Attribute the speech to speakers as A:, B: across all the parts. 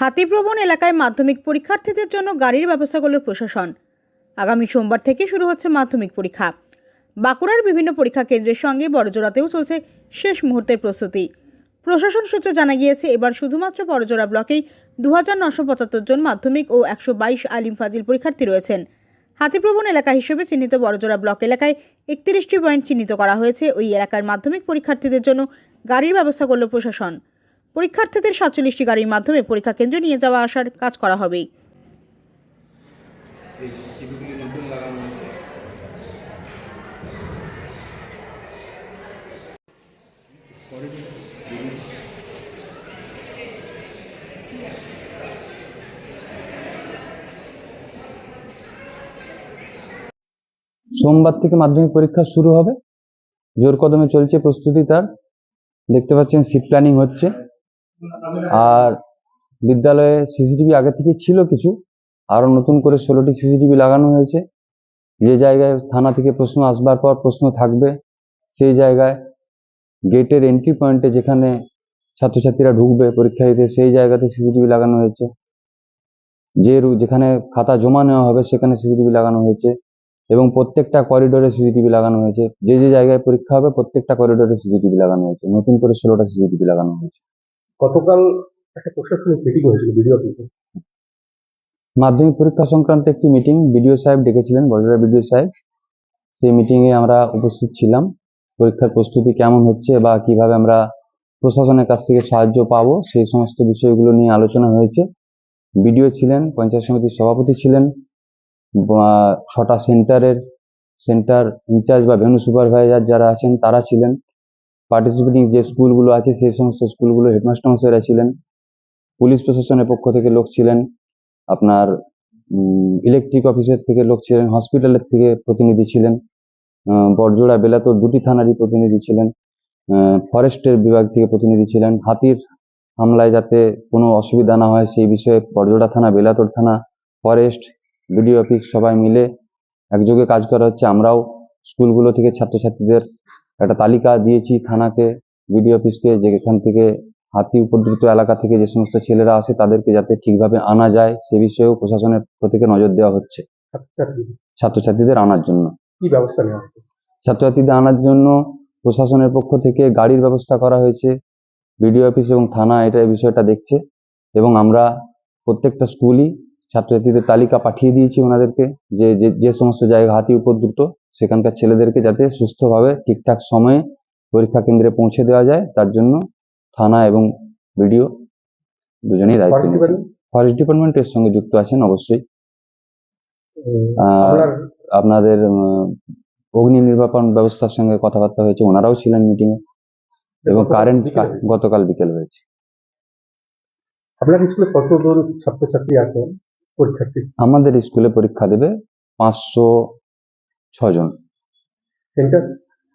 A: হাতিপ্রবণ এলাকায় মাধ্যমিক পরীক্ষার্থীদের জন্য গাড়ির ব্যবস্থা করল প্রশাসন। আগামী সোমবার থেকে শুরু হচ্ছে মাধ্যমিক পরীক্ষা। বাঁকুড়ার বিভিন্ন পরীক্ষা কেন্দ্রের সঙ্গে বড়জোড়াতেও চলছে শেষ মুহূর্তের প্রস্তুতি। প্রশাসন সূত্রে জানা গিয়েছে, এবার শুধুমাত্র বড়জোড়া ব্লকেই দু হাজার জন মাধ্যমিক ও একশো বাইশ আলিম ফাজিল পরীক্ষার্থী রয়েছেন। হাতিপ্রবণ এলাকা হিসেবে চিহ্নিত বড়জোড়া ব্লক এলাকায় একত্রিশটি পয়েন্ট চিহ্নিত করা হয়েছে। ওই এলাকার মাধ্যমিক পরীক্ষার্থীদের জন্য গাড়ির ব্যবস্থা করল প্রশাসন। পরীক্ষার্থীদের সাতচল্লিশটি গাড়ির মাধ্যমে পরীক্ষা কেন্দ্রে নিয়ে যাওয়া আসার কাজ করা হবে
B: সোমবার থেকে মাধ্যমিক পরীক্ষা শুরু হবে। জোর কদমে চলছে প্রস্তুতি তার। দেখতে পাচ্ছেন সিট প্ল্যানিং হচ্ছে। আর বিদ্যালয়ে সিসিটিভি আগে থেকে ছিল কিছু, আরও নতুন করে ষোলোটি সিসিটিভি লাগানো হয়েছে। যে জায়গায় থানা থেকে প্রশ্ন আসবার পর প্রশ্ন থাকবে, সেই জায়গায় গেটের এন্ট্রি পয়েন্টে যেখানে ছাত্রছাত্রীরা ঢুকবে পরীক্ষা দিতে, সেই জায়গাতে সিসিটিভি লাগানো হয়েছে। যে যেখানে খাতা জমা নেওয়া হবে, সেখানে সিসিটিভি লাগানো হয়েছে এবং প্রত্যেকটা করিডোরে সিসিটিভি লাগানো হয়েছে। যে যে জায়গায় পরীক্ষা হবে, প্রত্যেকটা করিডোরে সিসিটিভি লাগানো হয়েছে। নতুন করে ষোলোটা সিসিটিভি লাগানো হয়েছে।
C: গতকাল একটা প্রশাসনিক মিটিং হয়েছিল বিডিও অফিসে
B: মাধ্যমিক পরীক্ষা সংক্রান্ত একটি মিটিং বিডিও সাহেব ডেকেছিলেন বড়জোড়া বিডিও সাহেব। সেই মিটিংয়ে আমরা উপস্থিত ছিলাম। পরীক্ষার প্রস্তুতি কেমন হচ্ছে বা কীভাবে আমরা প্রশাসনের কাছ থেকে সাহায্য পাবো, সেই সমস্ত বিষয়গুলো নিয়ে আলোচনা হয়েছে। বিডিও ছিলেন, পঞ্চায়েত সমিতির সভাপতি ছিলেন ছটা সেন্টারের, সেন্টার ইনচার্জ বা ভেনু সুপারভাইজার যারা আছেন, তারা ছিলেন। পার্টিসিপেটিং যে স্কুলগুলো আছে, সেই সমস্ত স্কুলগুলো হেডমাস্টার মশাইরা ছিলেন, পুলিশ প্রশাসনের পক্ষ থেকে লোক ছিলেন, আপনার ইলেকট্রিক অফিসের থেকে লোক ছিলেন হসপিটালের থেকে প্রতিনিধি ছিলেন বড়জোড়া বেলাতোর দুটি থানারই প্রতিনিধি ছিলেন ফরেস্টের বিভাগ থেকে প্রতিনিধি ছিলেন, হাতির হামলায় যাতে কোনো অসুবিধা না হয় সেই বিষয়ে বড়জোড়া থানা, বেলাতোর থানা, ফরেস্ট, বিডিও অফিস সবাই মিলে একযোগে কাজ করা হচ্ছে। আমরাও স্কুলগুলো থেকে ছাত্রছাত্রীদের একটা তালিকা দিয়েছি থানাকে বিডিও অফিসকে যে এখান থেকে হাতি উপদ্রুত এলাকা থেকে যে সমস্ত ছেলেরা আসে তাদেরকে যাতে ঠিকভাবে আনা যায় সে বিষয়েও প্রশাসনের থেকে নজর দেওয়া হচ্ছে। ছাত্রছাত্রীদের আনার জন্য।
C: কি ব্যবস্থা নেওয়া হচ্ছে?
B: ছাত্রছাত্রীদের আনার জন্য প্রশাসনের পক্ষ থেকে গাড়ির ব্যবস্থা করা হয়েছে। বিডিও অফিস এবং থানা এটা এই বিষয়টা দেখছে এবং আমরা প্রত্যেকটা স্কুলই ছাত্রছাত্রীদের তালিকা পাঠিয়ে দিয়েছি ওনাদেরকে যে যে সমস্ত জায়গা হাতি উপদ্রুত সেখানকার ছেলেদেরকে যাতে সুস্থভাবে ঠিকঠাক সময়ে পরীক্ষা কেন্দ্রে পৌঁছে দেওয়া যায় তার জন্য থানা এবং বিডিও দুজনেই দায়িত্ব
C: ফরেস্ট ডিপার্টমেন্ট
B: ফরেস্ট ডিপার্টমেন্টের সঙ্গে যুক্ত আছেন অবশ্যই। আপনাদের অগ্নি নির্বাপন ব্যবস্থার সঙ্গে কথাবার্তা হয়েছে ওনারাও ছিলেন মিটিং এ এবং কারেন্ট গতকাল বিকেল হয়েছে।
C: আপনার স্কুলে কতজন ছাত্রছাত্রী আছে পরীক্ষার্থী?
B: আমাদের স্কুলে পরীক্ষা দেবে পাঁচশো ছজন।
C: সেন্টার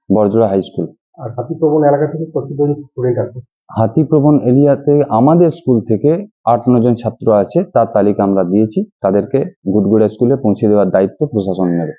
B: বড়জোড়া হাই স্কুল
C: আর হাতিপ্রবণ এলাকা থেকে কতজন স্টুডেন্ট আছে?
B: হাতিপ্রবণ এরিয়াতে আমাদের স্কুল থেকে আট জন ছাত্র আছে তার তালিকা আমরা দিয়েছি। তাদেরকে গুডগুড়া স্কুলে পৌঁছে দেওয়ার দায়িত্ব প্রশাসন নেবে।